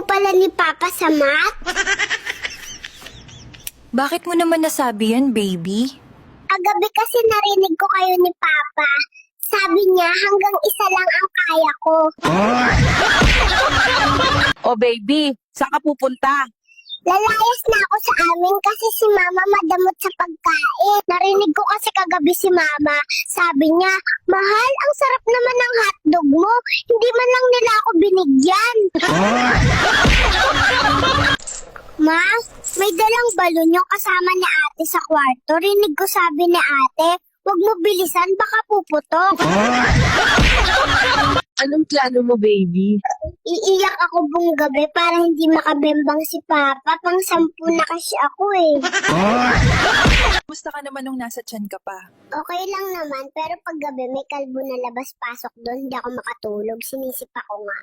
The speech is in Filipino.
mo pala ni Papa sa math? Bakit mo naman nasabi yan, baby? Kagabi kasi narinig ko kayo ni Papa. Sabi niya hanggang isa lang ang kaya ko. O baby, saan ka pupunta? Lalayas na ako sa amin kasi si Mama madamot sa pagkain. Narinig ko kasi kagabi si Mama. Sabi niya, Mahal, ang sarap naman ng hotdog mo. Hindi man lang nila ako binigyan. Ma, may dalang balon yung kasama ni ate sa kwarto. Rinig ko sabi ni ate, Huwag mo bilisan, baka puputok. Anong plano mo, baby? Iiyak ako buong gabi para hindi makabembang si Papa. Pang sampu na kasi ako eh. Gusto ka naman nung nasa tiyan ka pa. Okay lang naman, pero pag gabi may kalbo na labas-pasok doon, hindi ako makatulog. Sinisip ako nga.